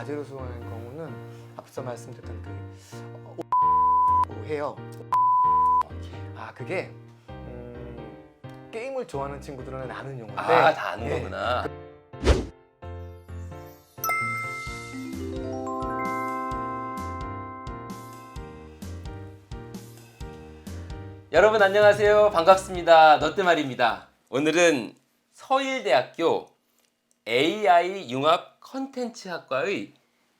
과제로 수행하는 경우는 앞서 말씀드렸던 그 어, 해요. 아 그게 음, 게임을 좋아하는 친구들은 아는 용어인데 아, 다 아는 예, 거구나. 여러분 안녕하세요. 반갑습니다. 너뜨말입니다. 오늘은 서일대학교 AI 융합 컨텐츠 학과의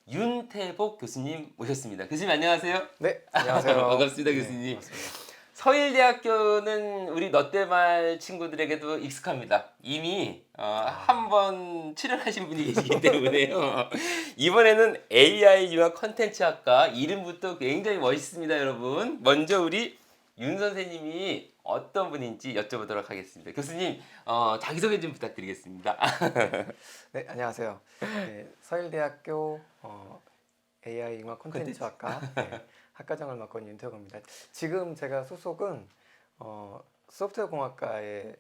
윤태복 교수님 모셨습니다. 교수님 안녕하세요. 네 안녕하세요. 반갑습니다, 네, 교수님. 반갑습니다. 서일대학교는 우리 너때말 친구들에게도 익숙합니다. 이미 어, 한번 출연하신 분이 계시기 때문에요. 이번에는 AI 융합 컨텐츠 학과 이름부터 굉장히 멋있습니다, 여러분. 먼저 우리 윤 선생님이 어떤 분인지 여쭤보도록 하겠습니다. 교수님 어, 자기소개 좀 부탁드리겠습니다. 네 안녕하세요. 네, 서일대학교 어, AI 융합 콘텐츠학과 네, 학과장을 맡고 있는 윤태호입니다. 지금 제가 소속은 어, 소프트웨어 공학과의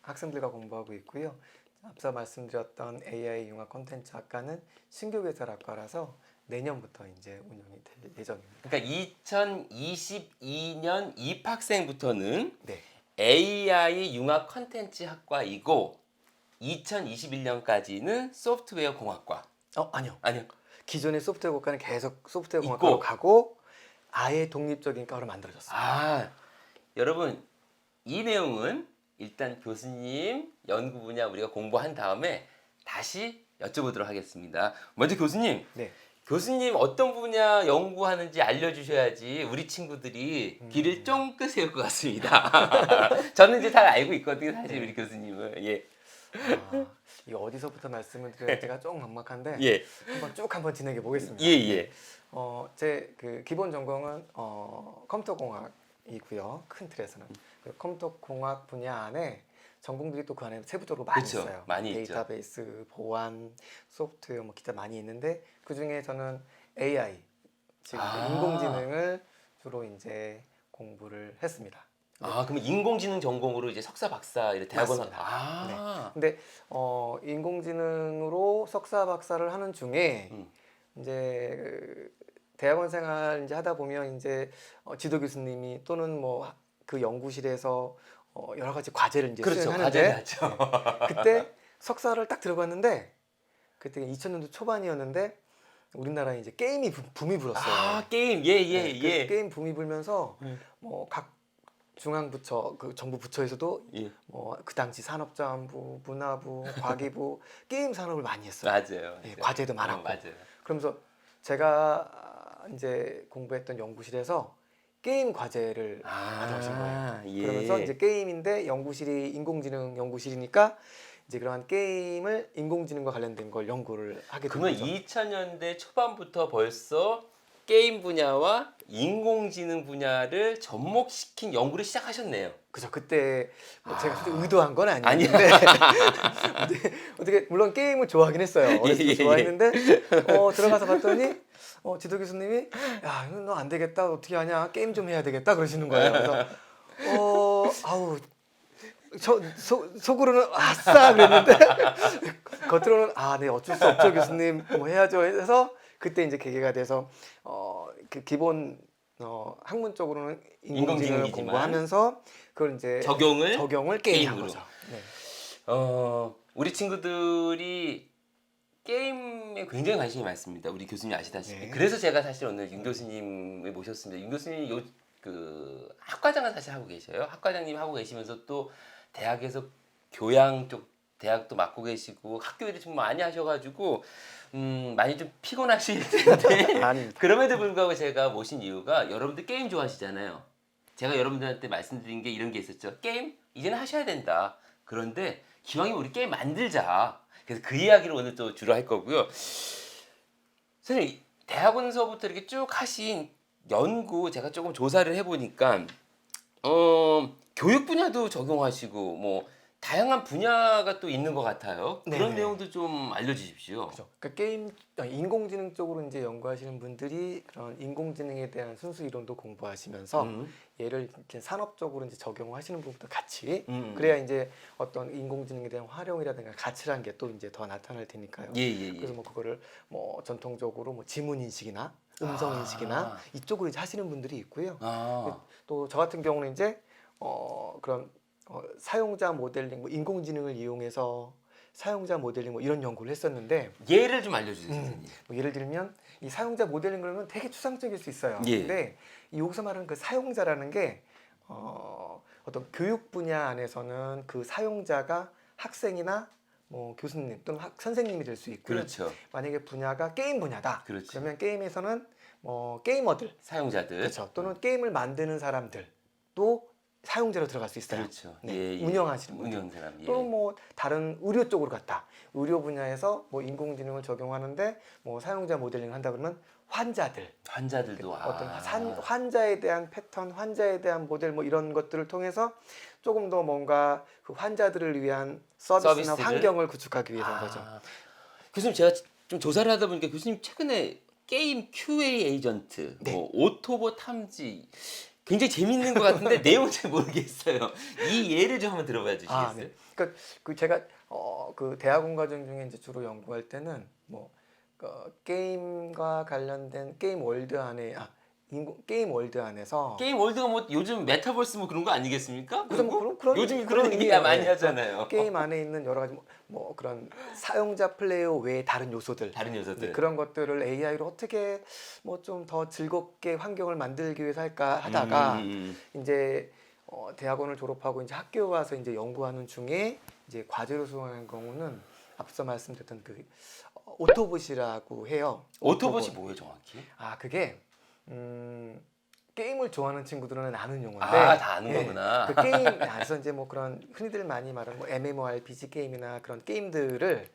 학생들과 공부하고 있고요. 앞서 말씀드렸던 AI 융합 콘텐츠 학과는 신규 개설학과라서 내년부터 이제 운영이 될 예정입니다. 그러니까 2022년 입학생부터는 네. AI 융합 컨텐츠 학과이고 2021년까지는 소프트웨어 공학과. 어 아니요. 아니요. 기존의 소프트웨어 공학과는 계속 소프트웨어 있고. 공학과로 가고 아예 독립적인 과로 만들어졌어요. 아, 여러분 이 내용은 일단 교수님 연구 분야 우리가 공부한 다음에 다시 여쭤보도록 하겠습니다. 먼저 교수님, 네. 교수님 어떤 분야 연구하는지 알려주셔야지 우리 친구들이 음. 길을 쫑긋 세울 것 같습니다. 저는 이제 잘 알고 있거든요, 사실 우리 교수님은. 예, 아, 이거 어디서부터 말씀을 드려야 제가 조금 막막한데 예, 한번 쭉 한번 진행해 보겠습니다. 예, 예. 어, 제 그 기본 전공은 어, 컴퓨터 공학이고요. 큰 틀에서는 그 컴퓨터 공학 분야 안에 전공들이 또 그 안에 세부적으로 많이 그쵸, 있어요. 많이 있죠. 데이터베이스, 보안, 소프트웨어 뭐 기타 많이 있는데 그 중에 저는 AI 지금 아. 인공지능을 주로 이제 공부를 했습니다. 아, 그러면 인공지능 전공으로 이제 석사, 박사 이렇게 대학원 맞습니다. 아, 근데 어, 인공지능으로 석사 박사를 하는 중에 음. 이제 그 대학원 생활 이제 하다 보면 이제 어, 지도 교수님이 또는 뭐 그 연구실에서 어, 여러 가지 과제를 이제 그렇죠. 수행하는데 하죠. 그때 석사를 딱 들어갔는데 그때 2000년도 초반이었는데 우리나라에 이제 게임이 부- 붐이 불었어요. 아, 게임. 예, 예, 네, 그 예. 게임 붐이 불면서 음. 뭐각 중앙 부처 그 정부 부처에서도 예. 뭐그 당시 산업자원부, 문화부, 과기부 게임 산업을 많이 했어요. 맞아요. 예. 과제도 어, 많았고. 맞아요. 그러면서 제가 이제 공부했던 연구실에서 게임 과제를 가져오신 거예요. 예. 그러면서 이제 게임인데 연구실이 인공지능 연구실이니까 이제 그러한 게임을 인공지능과 관련된 걸 연구를 하게 된 그러면 거죠. 2000년대 초반부터 벌써 게임 분야와 인공지능 분야를 접목시킨 연구를 시작하셨네요. 그죠. 그때 뭐 제가 아. 솔직히 의도한 건 아니요. 아니었는데 어떻게 물론 게임을 좋아하긴 했어요. 어렸을 때 예, 예, 좋아했는데 어, 들어가서 봤더니 어, 지도 교수님이 야, 너안 되겠다. 어떻게 하냐? 게임 좀 해야 되겠다 그러시는 거예요. 그래서 어, 아우 저 속, 속으로는 아싸 그랬는데 겉으로는 아, 네 어쩔 수 없죠 교수님 뭐 해야죠 해서 그때 이제 계기가 돼서 어, 그 기본 어, 학문적으로는 인공지능을 인공지능이지만 공부하면서 그걸 이제 적용을 적용을 게임한 게임으로. 거죠. 네. 어, 우리 친구들이 게임에 굉장히 관심이 많습니다. 우리 교수님 아시다시피. 네. 그래서 제가 사실 오늘 윤 교수님을 모셨습니다. 윤 교수님 요그 학과장을 사실 하고 계셔요. 학과장님 하고 계시면서 또 대학에서 교양 쪽 대학도 맡고 계시고 학교 일을 좀 많이 하셔가지고 음 많이 좀 피곤하실 텐데 아닙니다. 그럼에도 불구하고 제가 모신 이유가 여러분들 게임 좋아하시잖아요. 제가 여러분들한테 말씀드린 게 이런 게 있었죠. 게임 이제는 하셔야 된다. 그런데 기왕이면 우리 게임 만들자. 그래서 그 이야기를 오늘 또 주로 할 거고요. 선생님 대학원서부터 이렇게 쭉 하신 연구 제가 조금 조사를 해보니까 어 교육 분야도 적용하시고 뭐 다양한 분야가 또 있는 것 같아요. 그런 네네. 내용도 좀 알려주십시오. 그죠. 그러니까 게임 인공지능 쪽으로 이제 연구하시는 분들이 그런 인공지능에 대한 순수 이론도 공부하시면서 음. 얘를 이렇게 산업적으로 이제 적용하시는 부분도 같이 음. 그래야 이제 어떤 인공지능에 대한 활용이라든가 가치라는 게 또 이제 더 나타날 테니까요. 예, 예, 예. 그래서 뭐 그거를 뭐 전통적으로 뭐 지문 인식이나 음성 아. 인식이나 이쪽으로 이제 하시는 분들이 있고요. 아, 또 저 같은 경우는 이제 어 그런 어, 사용자 모델링, 뭐 인공지능을 이용해서 사용자 모델링 뭐 이런 연구를 했었는데 예를 좀 알려주세요, 음. 선생님. 뭐 예를 들면 이 사용자 모델링 그러면 되게 추상적일 수 있어요. 예. 근데 이 여기서 말하는 그 사용자라는 게 어, 어떤 교육 분야 안에서는 그 사용자가 학생이나 뭐 교수님 또는 학, 선생님이 될 수 있고요. 그렇죠. 만약에 분야가 게임 분야다. 그렇지. 그러면 게임에서는 뭐 게이머들 사용자들. 그렇죠. 또는 게임을 만드는 사람들도 사용자로 들어갈 수 있어요. 그렇죠. 네, 예, 예. 운영하시는 분들. 운영 사람. 예. 또뭐 다른 의료 쪽으로 갔다. 의료 분야에서 뭐 인공지능을 적용하는데 뭐 사용자 모델링 한다 그러면 환자들 환자들도 아. 어떤 산, 환자에 대한 패턴, 환자에 대한 모델 뭐 이런 것들을 통해서 조금 더 뭔가 그 환자들을 위한 서비스나 서비스를? 환경을 구축하기 위해서인 아. 거죠. 교수님 제가 좀 조사를 하다 보니까 교수님 최근에 게임 QA 에이전트, 네. 뭐 오토보 탐지 굉장히 재밌는 것 같은데 내용을 잘 모르겠어요. 이 예를 좀 한번 들어봐 주시겠어요? 아, 네. 그러니까 그 제가 어, 그 대학원 과정 중에 이제 주로 연구할 때는 뭐 어, 게임과 관련된 게임 월드 안에 아 인공, 게임 월드 안에서 게임 월드가 뭐 요즘 메타버스 뭐 그런 거 아니겠습니까? 뭐 그런 그런 요즘 그런 그런 얘기. 많이 네. 하잖아요. 게임 안에 있는 여러 가지 뭐, 뭐 그런 사용자 플레이어 외의 다른 요소들 다른 요소들. 네, 그런 것들을 AI로 어떻게 뭐 좀 더 즐겁게 환경을 만들기 위해서 할까 하다가 음, 음, 이제 어, 대학원을 졸업하고 이제 학교 와서 이제 연구하는 중에 이제 과제로 수행하는 경우는 앞서 말씀드렸던 그 어, 오토봇이라고 해요. 음. 오토봇이 뭐예요 정확히? 아 그게 음, 게임을 좋아하는 친구들은 아는 용어인데 아 다 아는 예, 거구나. 그 게임 안에서 이제 뭐 그런 흔히들 많이 말하는 뭐 MMORPG 게임이나 그런 게임들을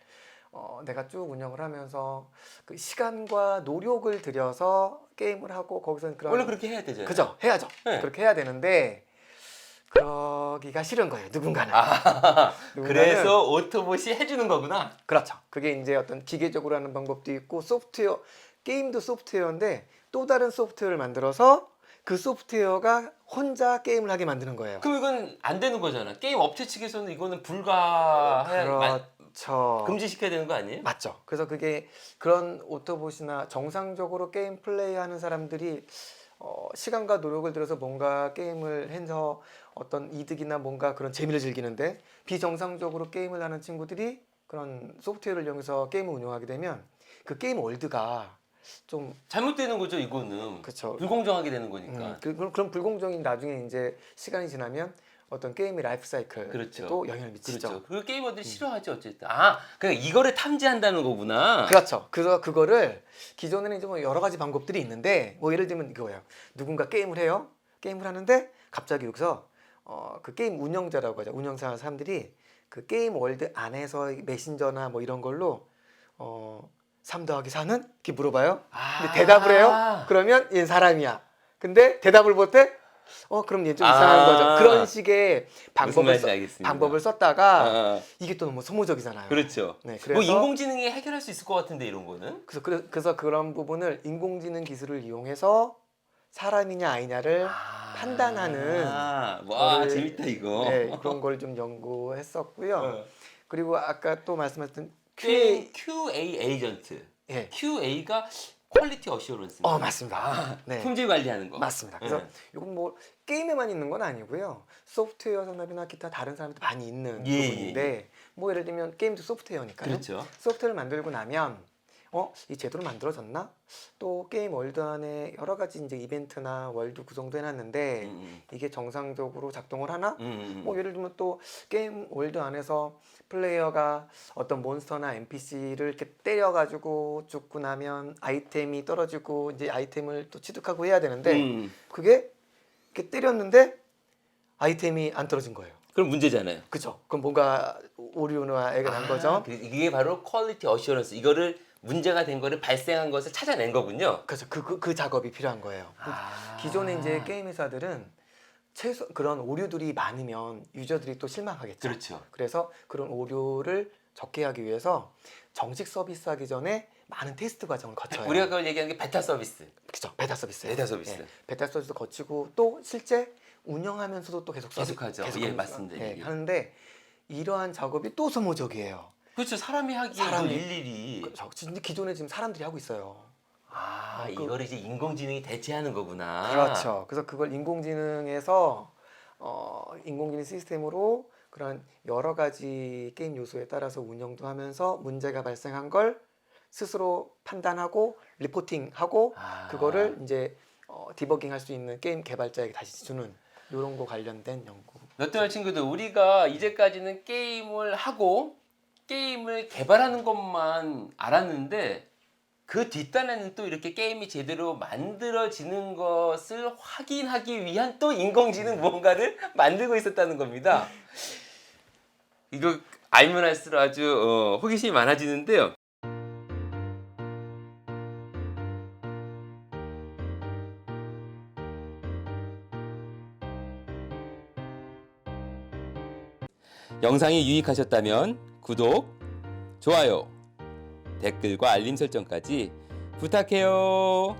어, 내가 쭉 운영을 하면서 그 시간과 노력을 들여서 게임을 하고 거기서 그런 원래 그렇게 해야 되잖아요. 그죠 해야죠 네. 그렇게 해야 되는데 그러기가 싫은 거예요 누군가는 아, 누군가는 그래서 오토봇이 해주는 거구나. 그렇죠 그게 이제 어떤 기계적으로 하는 방법도 있고 소프트웨어 게임도 소프트웨어인데 또 다른 소프트웨어를 만들어서 그 소프트웨어가 혼자 게임을 하게 만드는 거예요 그럼 이건 안 되는 거잖아. 게임 업체 측에서는 이거는 불가 그렇죠 금지시켜야 되는 거 아니에요? 맞죠. 그래서 그게 그런 오토봇이나 정상적으로 게임 플레이하는 사람들이 어, 시간과 노력을 들여서 뭔가 게임을 해서 어떤 이득이나 뭔가 그런 재미를 즐기는데 비정상적으로 게임을 하는 친구들이 그런 소프트웨어를 이용해서 게임을 운영하게 되면 그 게임 월드가 좀 잘못되는 거죠 이거는. 그렇죠. 불공정하게 되는 거니까. 음, 그, 그런 불공정이 나중에 이제 시간이 지나면 어떤 게임의 라이프 사이클에도 그렇죠. 영향을 미치죠. 그렇죠. 그 게이머들이 싫어하지 어쨌든. 아, 그러니까 이거를 탐지한다는 거구나. 그렇죠. 그래서 그거를 기존에는 이제 뭐 여러 가지 방법들이 있는데 뭐 예를 들면 이거예요. 누군가 게임을 해요. 게임을 하는데 갑자기 여기서 어, 그 게임 운영자라고 하죠. 운영사 사람들이 그 게임 월드 안에서 메신저나 뭐 이런 걸로 어, 3 더하기 4는? 이렇게 물어봐요. 아. 근데 대답을 해요. 그러면 얘는 사람이야. 근데 대답을 못해? 어, 그럼 얘좀 아. 이상한 거죠. 그런 식의 방법을, 써. 방법을 썼다가 아, 이게 또 너무 소모적이잖아요. 그렇죠. 네, 뭐 그래서 인공지능이 해결할 수 있을 것 같은데 이런 거는? 그래서 그래- 그래서 그런 부분을 인공지능 기술을 이용해서 사람이냐 아니냐를 아, 판단하는 아, 와 재밌다 이거. 네, 그런 걸 좀 연구했었고요. 어. 그리고 아까 또 말씀하셨던 QA QA, 에이전트. 예. QA가 퀄리티 어시어런스. 어 맞습니다. 네. 품질 관리하는 거. 맞습니다. 그래서 네. 이건 뭐 게임에만 있는 건 아니고요. 소프트웨어 산업이나 기타 다른 사람도 많이 있는 예, 부분인데 뭐 예를 들면 게임도 소프트웨어니까요. 그렇죠. 소프트웨어를 만들고 나면 어, 이 제도로 만들어졌나? 또 게임 월드 안에 여러 가지 이제 이벤트나 월드 구성도 해놨는데 음, 이게 정상적으로 작동을 하나? 음, 음. 뭐 예를 들면 또 게임 월드 안에서 플레이어가 어떤 몬스터나 NPC를 이렇게 때려가지고 죽고 나면 아이템이 떨어지고 이제 아이템을 또 취득하고 해야 되는데 음. 그게 이렇게 때렸는데 아이템이 안 떨어진 거예요. 그럼 문제잖아요. 그죠? 그럼 뭔가 오류나 애가 난 거죠. 아, 그- 이게 바로 퀄리티 어시어런스. 이거를 문제가 된 거를 발생한 것을 찾아낸 거군요. 그래서 그, 그, 그 작업이 필요한 거예요. 아. 기존에 이제 게임 회사들은 최소 그런 오류들이 많으면 유저들이 또 실망하겠죠. 그렇죠. 그래서 그런 오류를 적게 하기 위해서 정식 서비스하기 전에 많은 테스트 과정을 거쳐요. 우리가 그걸 얘기하는 게 베타 서비스. 그죠 베타 서비스. 베타 서비스. 베타 서비스 거치고 또 실제 운영하면서도 또 계속 서비- 계속하죠. 예, 하면서, 맞습니다. 예, 예. 하는데 이러한 작업이 또 소모적이에요. 그렇죠. 사람이 하기에 사람이- 사람이 일일이. 진짜 기존에 지금 사람들이 하고 있어요. 아, 그- 이거를 이제 인공지능이 대체하는 거구나. 그렇죠. 그래서 그걸 인공지능에서 어, 인공지능 시스템으로 그런 여러 가지 게임 요소에 따라서 운영도 하면서 문제가 발생한 걸 스스로 판단하고 리포팅하고 아. 그거를 이제 어, 디버깅 할 수 있는 게임 개발자에게 다시 주는 이런 거 관련된 연구. 롯데말 친구들 우리가 이제까지는 게임을 하고 게임을 개발하는 것만 알았는데 그 뒷단에는 또 이렇게 게임이 제대로 만들어지는 것을 확인하기 위한 또 인공지능 무언가를 만들고 있었다는 겁니다. 이거 알면 할수록 아주 어, 호기심이 많아지는데요. 영상이 유익하셨다면 구독, 좋아요, 댓글과 알림 설정까지 부탁해요.